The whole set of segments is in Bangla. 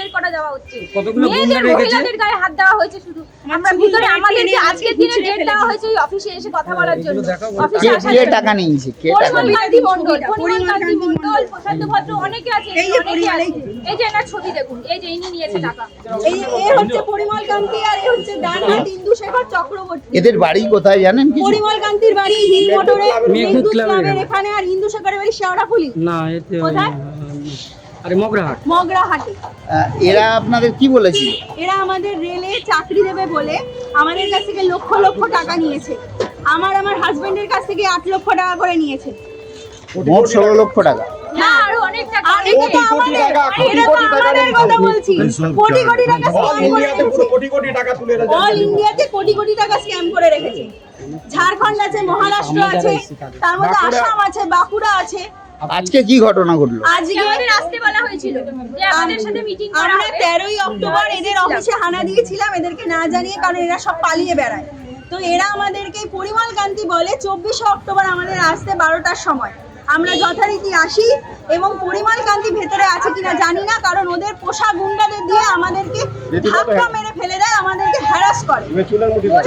বের করা যাওয়া হচ্ছে কতগুলো মেয়েদের গুন্ডা রেখেছে? মহিলাদের গায়ে হাত দেওয়া হয়েছে শুধু। আমরা ভিতরে আমাদেরকে আজকের দিনে ডেট দেওয়া হয়েছে ওই অফিসে এসে কথা বলার জন্য। অফিসে আসার কে জন্য। টাকা নিয়েছে? কে টাকা পরিমল নিয়েছে মন্ডল পরিমল মন্ডল প্রশান্ত ভদ্র অনেকে আছে এই যে অনেকে আছে। এই যে এনার ছবি দেখুন এই যে ইনি নিয়েছে টাকা। এই এ হচ্ছে পরিমল কান্তি আর এ হচ্ছে ডানহাট ইন্দুশেখর চক্রবর্তী। এদের বাড়ি কোথায় জানেন কিছু? পরিমল কান্তির বাড়ি হিল মোটরে মেঘদূত ক্লাবের এখানে। আর ইন্দুশেখরের বাড়ি শেওড়াফুলি। না এতে কোথায়? আরে মগরাহাট মগরাহাটে এরা আপনাদের কি বলেছিল এরা আমাদের রেলে চাকরি দেবে বলে আমাদের কাছ থেকে লক্ষ লক্ষ টাকা নিয়েছে। আমার আমার হাজবেন্ডের কাছ থেকে আট লক্ষ টাকা করে নিয়েছে। মোট ষোলো লক্ষ টাকা। না আরও অনেক টাকা কোটি কোটি টাকা স্ক্যাম করে কোটি কোটি টাকা তুলে অল ইন্ডিয়াতে কোটি কোটি টাকা স্ক্যাম করে রেখেছে। ঝাড়খণ্ড আছে মহারাষ্ট্র আছে তার মধ্যে আসাম আছে বাঁকুড়া আছে। আজকে কি ঘটনা ঘটলো? আজকে আমাদের আসতে বলা হয়েছিল। যে আমাদের সাথে মিটিং করা আমরা অক্টোবর এদের অফিসে হানা দিয়েছিলাম এদেরকে না জানিয়ে কারণ এরা সব পালিয়ে বেড়ায়। তো এরা আমাদেরকে পরিমল কান্তি বলে চব্বিশে অক্টোবর আমাদের আসতে বারোটার সময়। আমরা যথারীতি আসি এবং পরিমাল কান্তি ভেতরে আছে কিনা জানি না কারণ ওদের পোষা গুন্ডাদের দিয়ে আমাদেরকে ধাক্কা মেরে ফেলে দেয় আমাদেরকে হ্যারাস করে।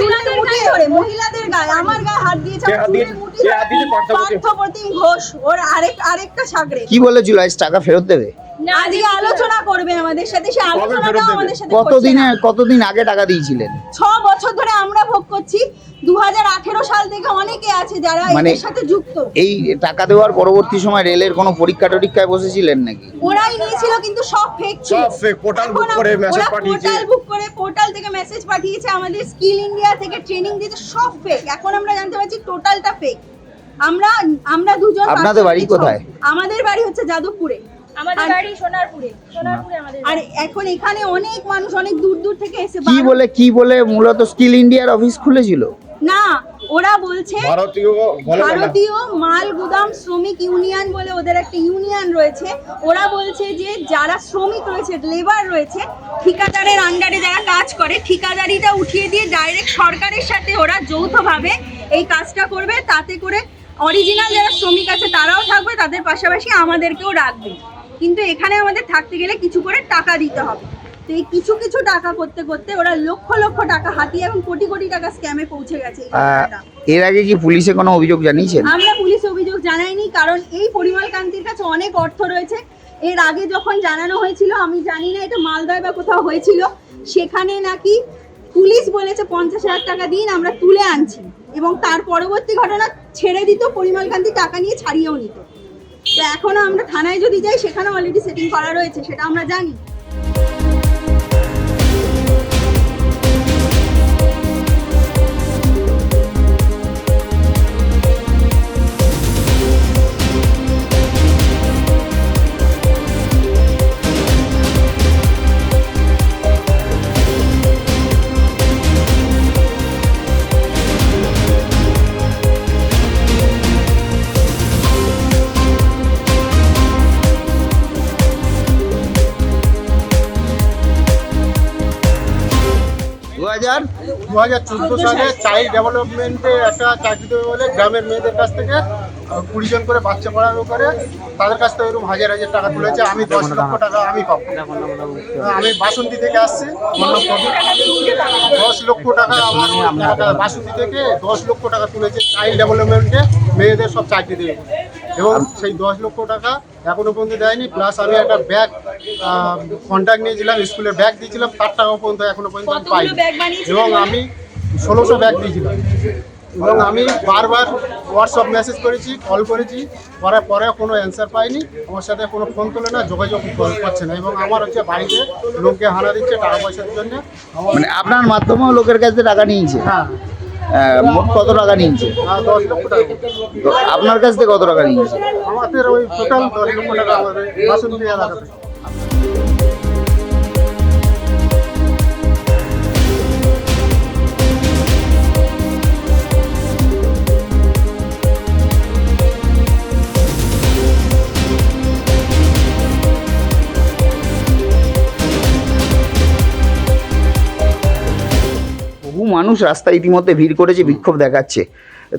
চুলের মুঠি ধরে। মহিলাদের গায়ে আমার গায়ে হাত দিয়েছে কে চুলের মুঠি ধরে পার্থপ্রতিম। ঘোষ ওর আরেক আরেকটা সাগরে। কি বলেছিল আজ টাকা ফেরত দেবে? আজকে আলোচনা করবে আমাদের সাথে সে আলোচনাটাও আমাদের সাথে কতদিনে কতদিন আগে টাকা দিয়েছিলেন? ছ বছর ধরে আমরা ভোগ করছি। দুহাজার আঠারো সাল থেকে অনেকে আছে যারা মানে- সাথে যুক্ত। এই টাকা দেওয়ার পরবর্তী সময় রেলের কোনো পরীক্ষা টরীক্ষায় বসেছিলেন নাকি? ওরাই নিয়েছিল কিন্তু সব ফেক সব fake, portal book করে message পাঠিয়েছে। পোর্টাল বুক করে পোর্টাল থেকে মেসেজ পাঠিয়েছে আমাদের স্কিল ইন্ডিয়া থেকে ট্রেনিং দিয়েছে সব ফেক এখন আমরা জানতে পারছি টোটালটা ফেক আমরা আমরা দুজন আপনাদের বাড়ি কোথায়? আমাদের বাড়ি হচ্ছে যাদবপুরে। আমাদের বাড়ি সোনারপুরে সোনারপুরে আমাদের আর এখন এখানে অনেক মানুষ অনেক দূর দূর থেকে এসে কি বলে কি বলে মূলত স্কিল ইন্ডিয়ার অফিস খুলেছিল? না ওরা বলছে ভারতীয় মাল গুদাম শ্রমিক ইউনিয়ন বলে ওদের একটা ইউনিয়ন রয়েছে। ওরা বলছে যে যারা শ্রমিক রয়েছে লেবার রয়েছে ঠিকাদারের আন্ডারে যারা কাজ করে ঠিকাদারিটা উঠিয়ে দিয়ে ডাইরেক্ট সরকারের সাথে ওরা যৌথভাবে এই কাজটা করবে। তাতে করে অরিজিনাল যারা শ্রমিক আছে তারাও থাকবে তাদের পাশাপাশি আমাদেরকেও রাখবে। কিন্তু এখানে আমাদের থাকতে গেলে কিছু করে টাকা দিতে হবে। তো এই কিছু কিছু টাকা করতে করতে ওরা লক্ষ লক্ষ টাকা হাতিয়ে এখন কোটি কোটি টাকা স্ক্যামে পৌঁছে গেছে এর আগে কি পুলিশে কোনো অভিযোগ জানিয়েছেন? আমরা পুলিশ অভিযোগ জানাইনি কারণ এই পরিমল কান্তির কাছে অনেক অর্থ রয়েছে। এর আগে যখন জানানো হয়েছিল আমি জানি না এটা মালদায় বা কোথাও হয়েছিল সেখানে নাকি পুলিশ বলেছে পঞ্চাশ হাজার টাকা দিন আমরা তুলে আনছি। এবং তার পরবর্তী ঘটনা ছেড়ে দিত পরিমল কান্তি টাকা নিয়ে ছাড়িয়েও নিত। তো এখনও আমরা থানায় যদি যাই সেখানে অলরেডি সেটিং করা রয়েছে সেটা আমরা জানি। দু হাজার চোদ্দ সালে চাইল্ড ডেভেলপমেন্টে একটা চাকরি দেবে বলে গ্রামের মেয়েদের কাছ থেকে কুড়ি জন করে বাচ্চা পড়ানো করে তাদের কাছ থেকে এরকম হাজার হাজার টাকা তুলেছে। আমি দশ লক্ষ টাকা আমি পাবো। আমি বাসন্তী থেকে আসছি। দশ লক্ষ টাকা আমার বাসন্তী থেকে দশ লক্ষ টাকা তুলেছে চাইল্ড ডেভেলপমেন্টে মেয়েদের সব চাকরি দেবে। এবং সেই দশ লক্ষ টাকা এখনও পর্যন্ত দেয়নি। প্লাস আমি একটা ব্যাগ কন্ট্যাক্ট নিয়েছিলাম স্কুলের ব্যাগ দিয়েছিলাম তার টাকাও পর্যন্ত এখনও পর্যন্ত আমি পাইনি। কতগুলো ব্যাগ বানিয়েছিলেন? এবং আমি ষোলোশো ব্যাগ দিয়েছিলাম। এবং আমি বারবার হোয়াটসঅ্যাপ মেসেজ করেছি কল করেছি করার পরে কোনো অ্যান্সার পাইনি। আমার সাথে কোনো ফোন তোলে না যোগাযোগ করছে না। এবং আমার হচ্ছে বাড়িতে লোককে হানা দিচ্ছে টাকা পয়সার জন্য। মানে আপনার মাধ্যমেও লোকের কাছে টাকা নিয়েছে? হ্যাঁ। কত টাকা নিয়েছে? আপনার কাছ থেকে কত টাকা নিয়েছে? আমাদের ওই টোটাল দশ লক্ষ টাকা আমাদের মানুষ রাস্তায় ইতিমধ্যে ভিড় করেছে বিক্ষোভ দেখাচ্ছে।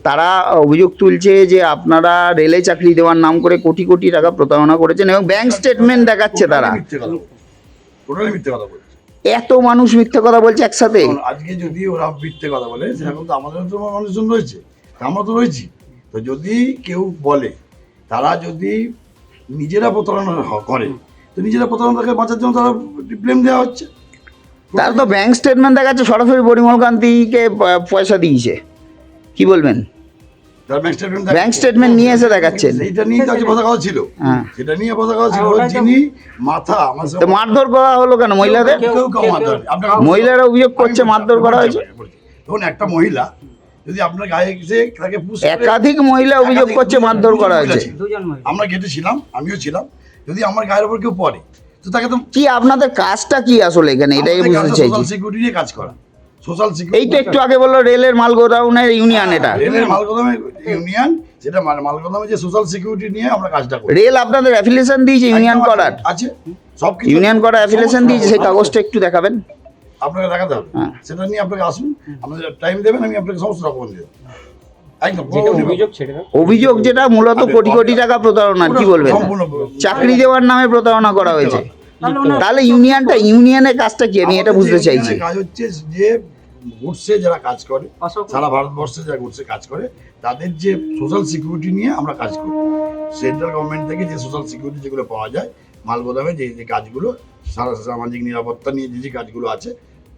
তারা অভিযোগ তুলছে যে আপনারা রেলে চাকরি দেওয়ার নাম করে কোটি কোটি টাকা প্রতারণা করেছেন এবং ব্যাংক স্টেটমেন্ট দেখাচ্ছে তারা। এত মানুষ মিথ্যে কথা বলছে একসাথে? আজকে যদি ওরা মিথ্যে কথা বলে সেরকম তো আমাদের তো মানুষজন রয়েছে। আমরা তো রয়েছি। তো যদি কেউ বলে তারা যদি নিজেরা প্রতারণা করে তো নিজেরা প্রতারণাকে বাঁচার জন্য তারা ব্লেম দেওয়া হচ্ছে। তারা তো ব্যাংক স্টেটমেন্ট দেখাচ্ছে সরাসরি পরিমল কান্তিকে পয়সা দিয়েছে। কি বলবেন? তার ব্যাংক স্টেটমেন্ট নিয়ে এসে দেখাচ্ছেন। সেইটা নিয়ে তো আজকে কথা কথা ছিল হ্যাঁ। সেটা নিয়ে কথা কথা ছিল যিনি মাথা তো মারধর করা হলো কেন মহিলাদের? কেউ কেউ মারধর মহিলারা অভিযোগ করছে মারধর করা হয়েছে। ধরুন একটা মহিলা যদি আপনার গায়ে এসে তাকে একাধিক মহিলা অভিযোগ করছে মারধর করা হয়েছে। ছিল। দুজন মহিলা আমরা গেটে ছিলাম আমিও ছিলাম। যদি আমার গায়ের উপর কেউ পড়ে তো তাকে তো কি আপনাদের কাজটা কি আসলে এখানে? এটাই বুঝতে চাইছি। সোশ্যাল সিকিউরিটি নিয়ে কাজ করা। সোশ্যাল সিকিউরিটি একটু আগে বলল রেলের মাল গোডাউনের ইউনিয়ন এটা। রেলের মালগোদামে ইউনিয়ন সেটা মাল- মালগোদামে যে সোশ্যাল সিকিউরিটি নিয়ে আমরা কাজটা করি। রেল আপনাদের অ্যাফিলিয়েশন দিয়েছে ইউনিয়ন করার? আছে। সব কিছু ইউনিয়ন করার অ্যাফিলিয়েশন দিয়েছে সেই কাগজটা একটু দেখাবেন। আপনাকে দেখাতে হবে। হ্যাঁ। সেটা নিয়ে আপনাকে আসুন আমাদের টাইম দেবেন আমি আপনাকে সমস্ত ডকুমেন্ট দেবো। অভিযোগ যেটা মূলত কোটি কোটি টাকা প্রতারণা কি বলবেন? চাকরি দেওয়ার নামে প্রতারণা করা হয়েছে। তাহলে ইউনিয়নটা ইউনিয়নের কাজটা কি? আমি এটা বুঝতে চাইছি। কাজ হচ্ছে যে গুডসে যারা কাজ করে সারা ভারতবর্ষে যারা গুডসে কাজ করে তাদের যে সোশ্যাল সিকিউরিটি নিয়ে আমরা কাজ করি। সেন্ট্রাল গভর্নমেন্ট থেকে যে সোশ্যাল সিকিউরিটি যেগুলো পাওয়া যায় মালগোদামে যে যে কাজগুলো সারা সামাজিক নিরাপত্তা নিয়ে যে যে কাজগুলো আছে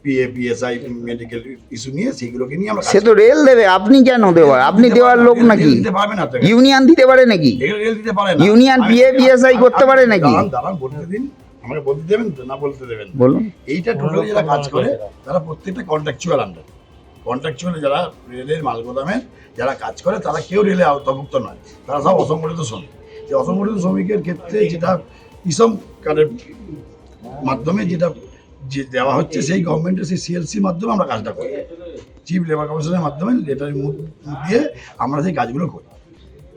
পিএ পিএসআই মেডিকেল ইস্যু নিয়ে সেইগুলোকে নিয়ে আমরা সে তো রেল দেবে আপনি কেন দেওয়ার? আপনি দেওয়ার লোক নাকি? দিতে পারবে না ইউনিয়ন দিতে পারে নাকি? রেল দিতে পারে না। ইউনিয়ন PSI করতে পারে নাকি? দাঁড়ান বলতে দিন। আমাকে বলতে দেবেন তো না বলতে দেবেন? বলুন। এইটা টোটালি যারা কাজ করে তারা প্রত্যেকটা কন্ট্রাকচুয়াল আন্ডার কন্ট্রাকচুয়াল যারা রেলের মালগোদামে যারা কাজ করে তারা কেউ রেলে আওতাভুক্ত নয়। তারা সব অসংগঠিত শ্রমিক। যে অসংগঠিত শ্রমিকের ক্ষেত্রে যেটা ইসম কার্ডের মাধ্যমে যেটা যে দেওয়া হচ্ছে সেই গভর্নমেন্টের সেই সিএলসির মাধ্যমে আমরা কাজটা করি। চিফ লেবার কমিশনের মাধ্যমে লেটার মুখ দিয়ে আমরা সেই কাজগুলো করি।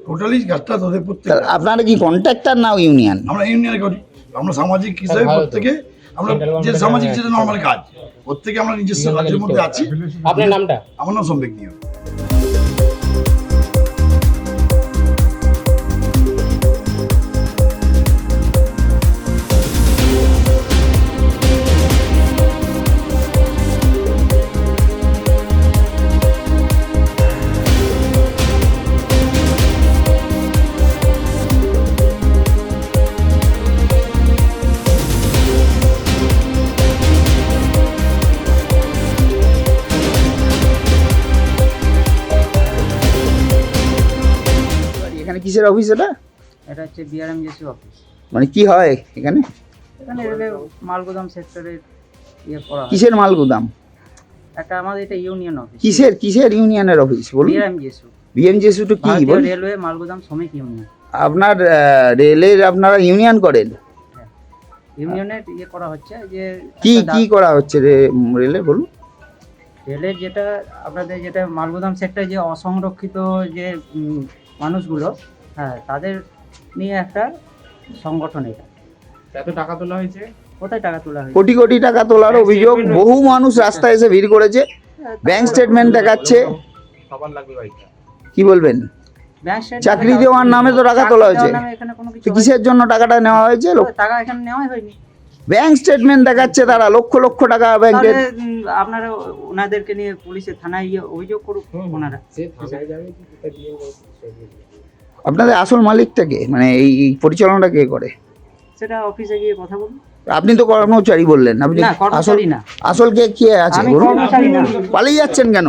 টোটালি কাজটা তাদের প্রত্যেক আপনারা কি কন্ট্রাক্টর না ইউনিয়ন আমরা ইউনিয়নে করি। আমরা সামাজিক হিসাবে প্রত্যেকে আমরা যে সামাজিক যেটা নর্মাল কাজ প্রত্যেকে আমরা নিজস্ব কাজের মধ্যে আছি। আপনার নামটা? আমার নাম সম্বেক নিয়ম কিসের অফিস এটা? এটা হচ্ছে বিআরএম জেসি অফিস মানে কি হয় এখানে? এখানে রেলে মালগোদাম সেক্টরের ইয়ে করা হয়। কিসের মাল গুদাম একটা আমাদের এটা ইউনিয়ন অফিস কিসের কিসের ইউনিয়নের অফিস বলুন? বিআরএম জেসু বিএমজেসি টু কি বলুন? রেলওয়ে মালগোদাম শ্রমিক ইউনিয়ন। আপনার রেলের আপনারা ইউনিয়ন করেন? ইউনিয়নের ইয়ে করা হচ্ছে যে কি কি করা হচ্ছে রে রেলের বলুন? রেলের যেটা আপনাদের যেটা মালগোদাম সেক্টরে যে অসংরক্ষিত যে মানুষগুলো হ্যাঁ তাদের নিয়ে একটা সংগঠন এটা। এত টাকা তোলা হয়েছে? কোথায় টাকা তোলা হয়েছে। কোটি কোটি টাকা তোলার অভিযোগ। বহু মানুষ রাস্তায় এসে ভিড় করেছে। ব্যাংক স্টেটমেন্ট দেখাচ্ছে। সবার লাগবে বাইকটা কি বলবেন? চাকরি দেওয়ার নামে তো টাকা তোলা হয়েছে। নামে এখানে কোনো কিছু তো কিসের জন্য টাকাটা নেওয়া হয়েছে। টাকা এখানে নেওয়াই হয়নি। ব্যাংক স্টেটমেন্ট দেখাচ্ছে তারা। লক্ষ লক্ষ টাকা তাহলে আপনারা ওনাদেরকে নিয়ে পুলিশে থানায় গিয়ে অভিযোগ করুক ওনারা। আপনাদের আসল মালিকটা কে? মানে এই পরিচালনাটা কে করে? সেটা অফিসে গিয়ে কথা বলুন। আপনি তো কর্মচারী বললেন আপনি আসল না। আসল কে কে আছে পালিয়ে যাচ্ছেন কেন?